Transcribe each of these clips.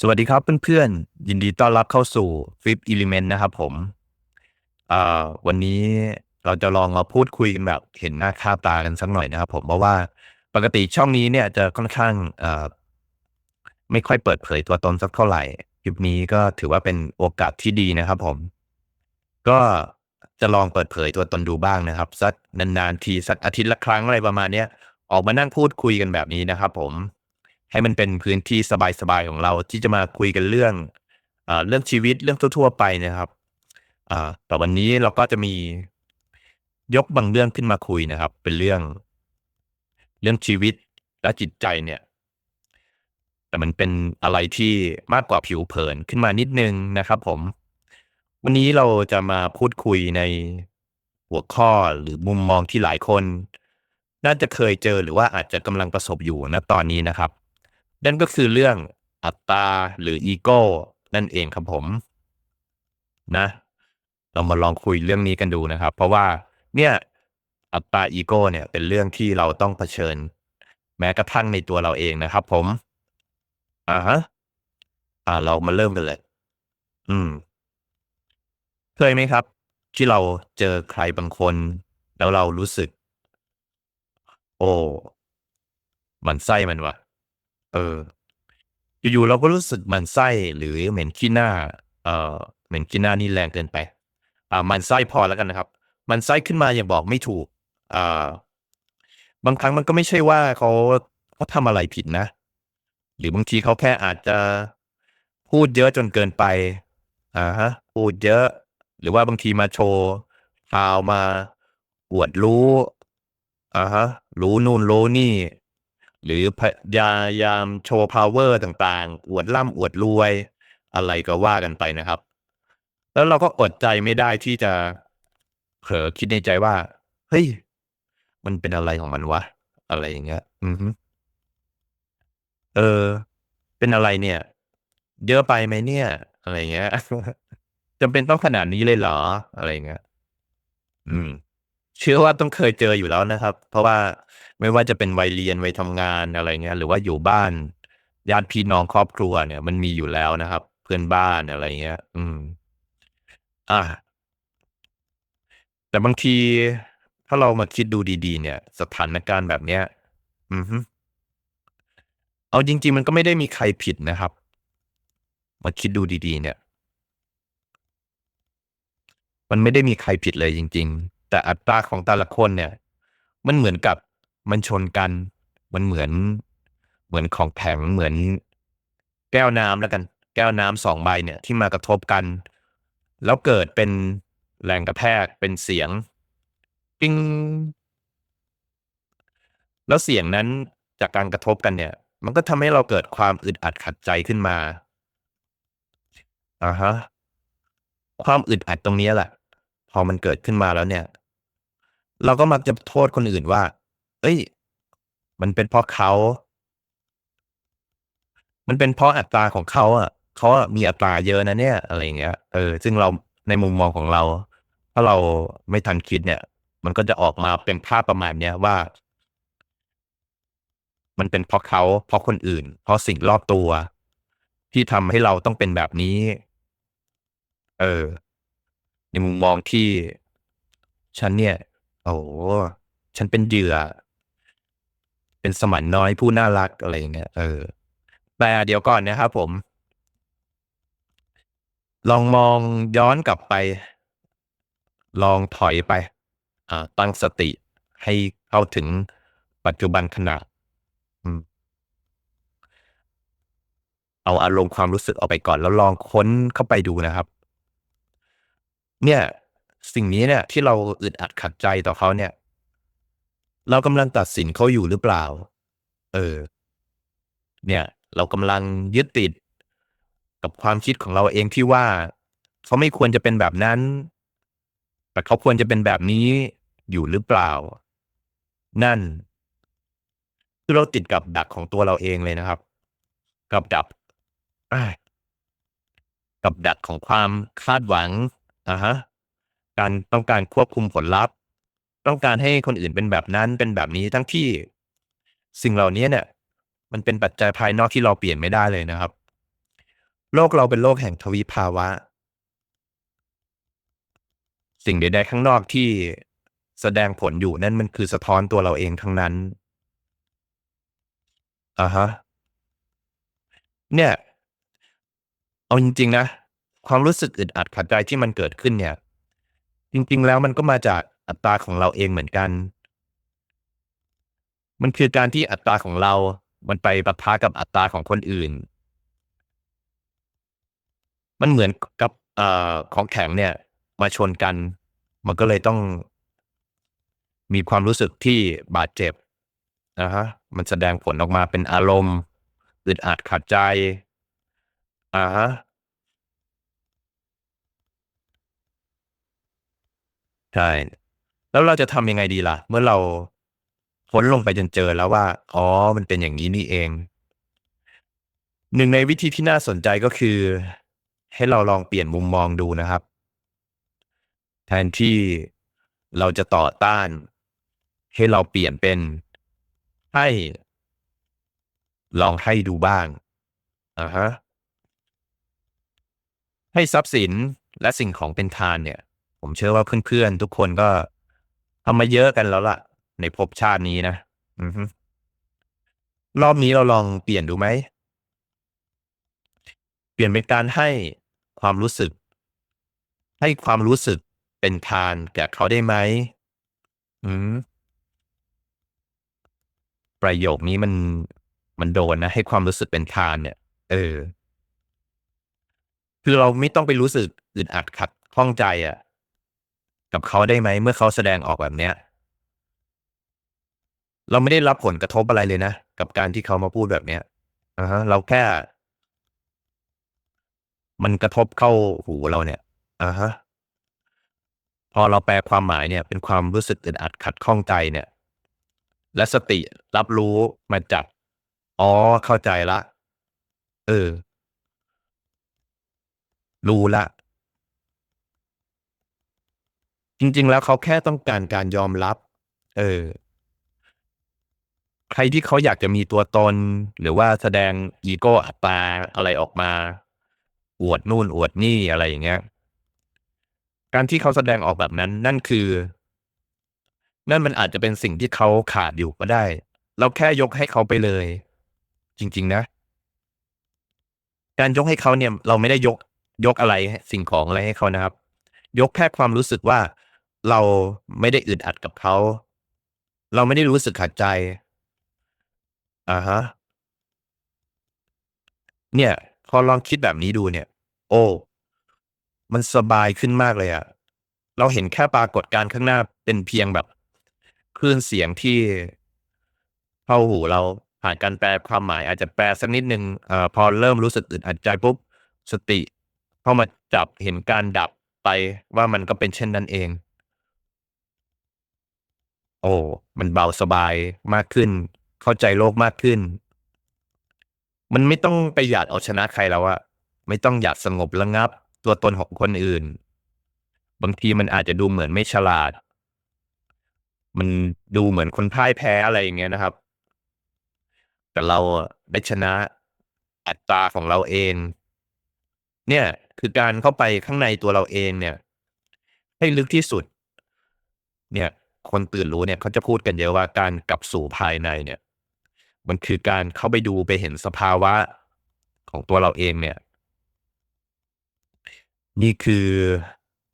สวัสดีครับเพื่อนๆ ยินดีต้อนรับเข้าสู่ Fifth Element นะครับผมวันนี้เราจะลองมาพูดคุยกันแบบเห็นหน้าค่าตากันสักหน่อยนะครับผมเพราะว่าปกติช่องนี้เนี่ยจะค่อนข้างไม่ค่อยเปิดเผยตัวตนสักเท่าไหร่คลิปนี้ก็ถือว่าเป็นโอกาสที่ดีนะครับผม ก็จะลองเปิดเผยตัวตนดูบ้างนะครับสักนานๆทีสักอาทิตย์ละครั้งอะไรประมาณเนี้ยออกมานั่งพูดคุยกันแบบนี้นะครับผม ให้มันเป็นพื้นที่สบายๆของเราที่จะมาคุยกันเรื่องเอ่อเรื่องชีวิตเรื่องทั่วๆไปนะครับอ่าแต่วันนี้เราก็จะมียกบางเรื่องขึ้นมาคุยนะครับ เป็นเรื่อง เรื่องชีวิตและจิตใจเนี่ย แต่มันเป็นอะไรที่มากกว่าผิวเผินขึ้นมานิดนึงนะครับ ผม วันนี้เราจะมาพูดคุยในหัวข้อหรือมุมมองที่หลายคน น่าจะเคยเจอหรือว่าอาจจะกำลังประสบอยู่ณตอนนี้นะครับ นั่นก็คือเรื่องอัตตาหรืออีโก้นั่นเองครับผม นะ เรามาลองคุยเรื่องนี้กันดูนะครับ เพราะว่าเนี่ยอัตตาอีโก้เนี่ย เป็นเรื่องที่เราต้องเผชิญ แม้กระทั่งในตัวเราเองนะครับ ผมอ่าฮะอ่า เรามาเริ่มกันเลย อืม เคยไหมครับ ที่เราเจอใครบางคน แล้วเรารู้สึก โอ้หมันไส้มันว่ะ เออ อยู่ ๆ เราก็รู้สึกหมันไส้ หรือเหม็นขี้หน้า เอ่อ เหม็นขี้หน้านี่แรงเกินไป อ่า หมันไส้พอแล้วกันนะครับ หมันไส้ขึ้นมาอย่างบอกไม่ถูก อ่า บางครั้งมันก็ไม่ใช่ว่าเขา เขาทำอะไรผิดนะ หรือบางทีเขาแค่อาจจะพูดเยอะจนเกินไปอ่าฮะ พูดเยอะ หรือว่าบางทีมาโชว์ พาว มาอวดรู้อ่าฮะ รู้นู่นรู้นี่ หรือพยายามโชว์ power ต่างๆ อวดร่ำอวดรวย อะไรก็ว่ากันไปนะครับ แล้วเราก็อดใจไม่ได้ที่จะเผลอคิดในใจว่า เฮ้ย มันเป็นอะไรของมันวะ อะไรอย่างเงี้ย อือเออ เป็นอะไรเนี่ย เยอะไปไหมเนี่ย อะไรเงี้ยจำเป็นต้องขนาดนี้เลยเหรอ อะไรเงี้ย อืม เชื่อว่าต้องเคยเจออยู่แล้วนะครับ เพราะว่าไม่ว่าจะเป็นวัยเรียนวัยทำงานอะไรเงี้ย หรือว่าอยู่บ้านญาติพี่น้องครอบครัวเนี่ย มันมีอยู่แล้วนะครับ เพื่อนบ้านอะไรเงี้ย อืม อ่าแต่บางทีถ้าเรามาคิดดูดี ๆ เนี่ย สถานการณ์แบบเนี้ย อือฮึเอาจริง ๆ มันก็ไม่ได้มีใครผิดนะครับ มาคิดดูดี ๆ เนี่ย มันไม่ได้มีใครผิดเลยจริง ๆ แต่อัตราของแต่ละคนเนี่ย มันเหมือนกับมันชนกัน มันเหมือน เหมือนของแข็งเหมือน แก้วน้ำแล้วกัน แก้วน้ำ2ใบเนี่ย ที่มากระทบกัน แล้วเกิดเป็นแรงกระแทกเป็นเสียง"ติ๊ง"แล้วเสียงนั้นจากการกระทบกันเนี่ย มันก็ทำให้เราเกิดความอึดอัดขัดใจขึ้นมาอะฮะ ความอึดอัดตรงนี้แหละ อมันเกิดขึ้นมาแล้วเนี่ย เราก็มักจะโทษคนอื่นว่าเฮ้ย มันเป็นเพราะเขา มันเป็นเพราะอัตราของเขา อะเขาอะมีอัตราเยอะนะเนี่ย อะไรอย่างเงี้ย เออ ซึ่งเราในมุมมองของเรา ถ้าเราไม่ทันคิดเนี่ย มันก็จะออกมาเป็นภาพประมาณเนี้ยว่า มันเป็นเพราะเขาเพราะคนอื่น เพราะสิ่งรอบตัว ที่ทำให้เราต้องเป็นแบบนี้ เออ ในมุมมองที่ฉันเนี่ย โอ้โฮฉันเป็นเหยื่อ เป็นสมันน้อยผู้น่ารักอะไรอย่างเงี้ยเออ แต่เดี๋ยวก่อนนะครับผม ลองมองย้อนกลับไป ลองถอยไป อ่า ตั้งสติให้เข้าถึงปัจจุบันขณะเอาอารมณ์ความรู้สึกออกไปก่อน แล้วลองค้นเข้าไปดูนะครับ เนี่ย สิ่งนี้เนี่ย ที่เราอึดอัดขัดใจต่อเขาเนี่ย เรากำลังตัดสินเขาอยู่หรือเปล่า?เออ เนี่ย เรากำลังยึดติดกับความคิดของเราเองที่ว่าเขาไม่ควรจะเป็นแบบนั้น แต่เขาควรจะเป็นแบบนี้อยู่หรือเปล่า?นั่นคือเราติดกับดักของตัวเราเองเลยนะครับ กับดักกับดักของความคาดหวัง อะฮะ การต้องการควบคุมผลลัพธ์ ต้องการให้คนอื่นเป็นแบบนั้นเป็นแบบนี้ทั้งที่ สิ่งเหล่านี้เนี่ย มันเป็นปัจจัยภายนอกที่เราเปลี่ยนไม่ได้เลยนะครับ โลกเราเป็นโลกแห่งทวิภาวะ สิ่งใดๆข้างนอกที่แสดงผลอยู่นั่นมันคือสะท้อนตัวเราเองทั้งนั้นอะฮะ เนี่ย เอาจริงๆนะ ความรู้สึกอึดอัดขัดใจที่มันเกิดขึ้นเนี่ย จริง ๆ แล้วมันก็มาจากอัตราของเราเองเหมือนกัน มันคือการที่อัตราของเรา มันไปปะทะกับอัตราของคนอื่น มันเหมือนกับเอ่อของแข็งเนี่ย มาชนกัน มันก็เลยต้อง มีความรู้สึกที่บาดเจ็บอะฮะ มันแสดงผลออกมาเป็นอารมณ์อึดอัดขัดใจอะฮะ ใช่ แล้วเราจะทำยังไงดีล่ะ เมื่อเราค้นลงไปจนเจอแล้วว่า อ๋อ มันเป็นอย่างงี้นี่เอง หนึ่งในวิธีที่น่าสนใจก็คือ ให้เราลองเปลี่ยนมุมมองดูนะครับ แทนที่เราจะต่อต้าน ให้เราเปลี่ยนเป็นให้ ลองให้ดูบ้างอะฮะให้ทรัพย์สินและสิ่งของเป็นทานเนี่ย ผมเชื่อว่าเพื่อนๆทุกคนก็ทำมาเยอะกันแล้วล่ะ ในภพชาตินี้นะอือฮึรอบนี้เราลองเปลี่ยนดูไหม?เปลี่ยนเป็นการให้ความรู้สึก ให้ความรู้สึกเป็นทานแก่เขาได้ไหม?อือฮึประโยคนี้มันมันโดนนะ ให้ความรู้สึกเป็นทานเนี่ย เออ คือเราไม่ต้องไปรู้สึกอึดอัดขัดข้องใจอะ กับเขาได้ไหมเมื่อเขาแสดงออกแบบเนี้ย เราไม่ได้รับผลกระทบอะไรเลยนะ กับการที่เขามาพูดแบบเนี้ยอะฮะเราแค่ มันกระทบเข้าหูเราเนี่ยอะฮะพอเราแปลความหมายเนี่ย เป็นความรู้สึกอึดอัดขัดข้องใจเนี่ย และสติรับรู้มาจับอ๋อเข้าใจล้วเออ รู้ล้ว จริง ๆ แล้วเขาแค่ต้องการการยอมรับ เออ ใครที่เขาอยากจะมีตัวตน หรือว่าแสดงอีโกอัตตาอะไรออกมา อวดนู่นอวดนี่อะไรอย่างเงี้ย การที่เขาแสดงออกแบบนั้น นั่นคือ นั่นมันอาจจะเป็นสิ่งที่เขาขาดอยู่ก็ได้ เราแค่ยกให้เขาไปเลย จริง ๆ นะ การยกให้เขาเนี่ย เราไม่ได้ยกยกอะไรสิ่งของอะไรให้เขานะครับ ยกแค่ความรู้สึกว่า เราไม่ได้อึดอัดกับเขา เราไม่ได้รู้สึกขัดใจอะฮะ เนี่ย พอลองคิดแบบนี้ดูเนี่ย โอ้ มันสบายขึ้นมากเลยอะเราเห็นแค่ปรากฏการณ์ข้างหน้าเป็นเพียงแบบคลื่นเสียงที่เข้าหูเราผ่านการแปลความหมาย อาจจะแปลสักนิดนึงเอ่อพอเริ่มรู้สึกอึดอัดใจปุ๊บสติ เข้ามาจับเห็นการดับไปว่ามันก็เป็นเช่นนั้นเอง อ้ มันเบาสบายมากขึ้น เข้าใจโลกมากขึ้น มันไม่ต้องไปอยากเอาชนะใครแล้วอะไม่ต้องอยากสงบระงับ ตัวตนของคนอื่น บางทีมันอาจจะดูเหมือนไม่ฉลาด มันดูเหมือนคนพ่ายแพ้อะไรอย่างเงี้ยนะครับ แต่เราได้ชนะอัตราของเราเอง เนี่ย คือการเข้าไปข้างในตัวเราเองเนี่ย ให้ลึกที่สุด เนี่ย คนตื่นรู้เนี่ยเขาจะพูดกันเยอะว่าการกลับสู่ภายในเนี่ย มันคือการเข้าไปดูไปเห็นสภาวะของตัวเราเองเนี่ย นี่คือ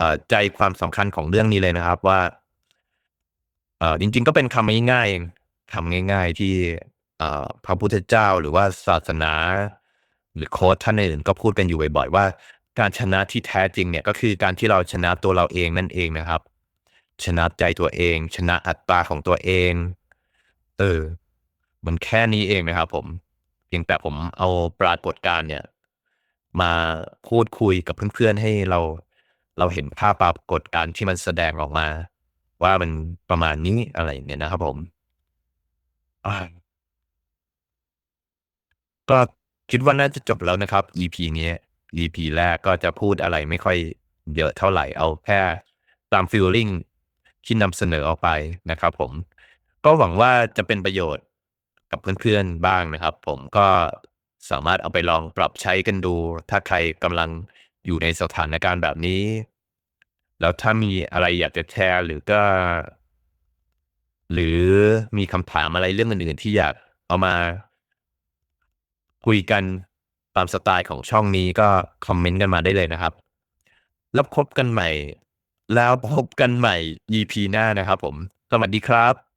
อใจความสำคัญของเรื่องนี้เลยนะครับว่าเออจริง ๆ ก็เป็นคำง่ายๆเองคำง่าย ๆ ที่พระพุทธเจ้าหรือว่าศาสนา หรือโคชท่านอื่นก็พูดกันอยู่บ่อยๆว่า การชนะที่แท้จริงเนี่ยก็คือการที่เราชนะตัวเราเองนั่นเองนะครับ ชนะใจตัวเอง ชนะอัตราของตัวเอง เออ มันแค่นี้เองนะครับผม เพียงแต่ผมเอาปรากฏการณ์เนี่ย มาพูดคุยกับเพื่อนๆให้เราเราเห็นภาพปรากฏการณ์ที่มันแสดงออกมา ว่ามันประมาณนี้อะไรอย่างเงี้ยนะครับผมก็คิดว่าน่าจะจบแล้วนะครับ EP นี้ EP แรกก็จะพูดอะไรไม่ค่อยเยอะเท่าไหร่เอาแค่ตามฟีลลิง ที่นำเสนอออกไปนะครับผม ก็หวังว่าจะเป็นประโยชน์กับเพื่อนๆบ้างนะครับ ผมก็สามารถเอาไปลองปรับใช้กันดู ถ้าใครกำลังอยู่ในสถานการณ์แบบนี้ แล้วถ้ามีอะไรอยากจะแชร์หรือก็ หรือมีคำถามอะไรเรื่องอื่นๆ ที่อยากเอามาคุยกันตามสไตล์ของช่องนี้ก็คอมเมนต์กันมาได้เลยนะครับ แล้วพบกันใหม่ แล้วพบกันใหม่ EP หน้านะครับผม สวัสดีครับ